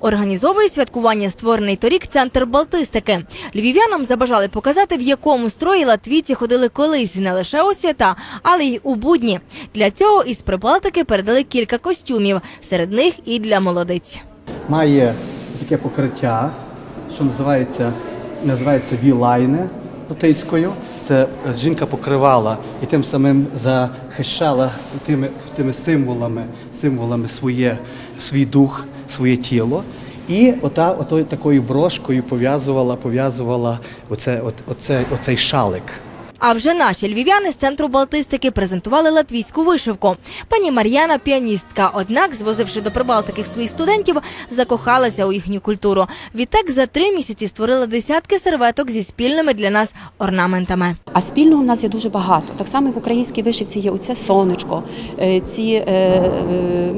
Організовує святкування створений торік центр Балтистики. Львів'янам забажали показати, в якому строї латвійці ходили колись не лише у свята, але й у будні. Для цього із Прибалтики передали кілька костюмів, серед них і для молодиць. має таке покриття, що називається, називається вілайне латиською. Це жінка покривала і тим самим захищала тими, тими символами, символами своє, свій дух, своє тіло. І ота, ото, такою брошкою пов'язувала, пов'язувала оце, от, оце, оцей шалик. А вже наші львів'яни з центру Балтистики презентували латвійську вишивку. Пані Мар'яна піаністка. Однак, звозивши до Прибалтики своїх студентів, закохалася у їхню культуру. Відтак за три місяці створила десятки серветок зі спільними для нас орнаментами. А спільного в нас є дуже багато. Так само, як в українській вишивці є оце сонечко, е, ці е, е,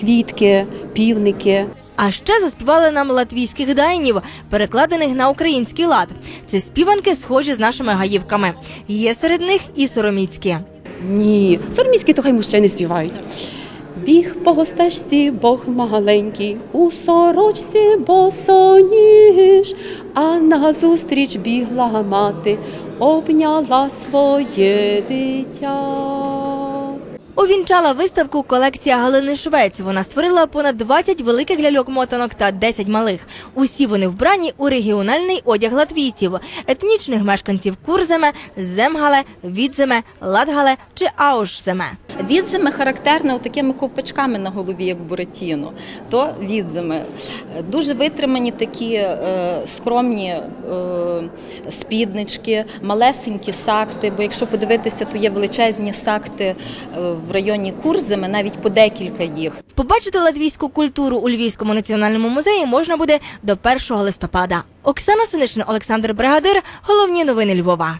квітки, півники. А ще заспівали нам латвійських дайнів, перекладених на український лад. Це співанки схожі з нашими гаївками. Є серед них і сороміцькі. Ні, сороміські то хай мужчини співають. Біг по гостешці Бог маленький, у сорочці босоніж, а назустріч бігла мати, обняла своє дитя. Увінчала виставку колекція Галини Швець. Вона створила понад 20 великих ляльок-мотанок та 10 малих. Усі вони вбрані у регіональний одяг латвійців, етнічних мешканців Курземе, Земгале, Відземе, Ладгале чи Аушземе. Відзими характерне такими ковпачками на голові, як буратіно. То відзими. Дуже витримані такі е, скромні е, спіднички, малесенькі сакти. Бо якщо подивитися, то є величезні сакти е, в районі Курзими, навіть по декілька їх. Побачити латвійську культуру у Львівському національному музеї можна буде до 1 листопада. Оксана Синишин, Олександр Бригадир. Головні новини Львова.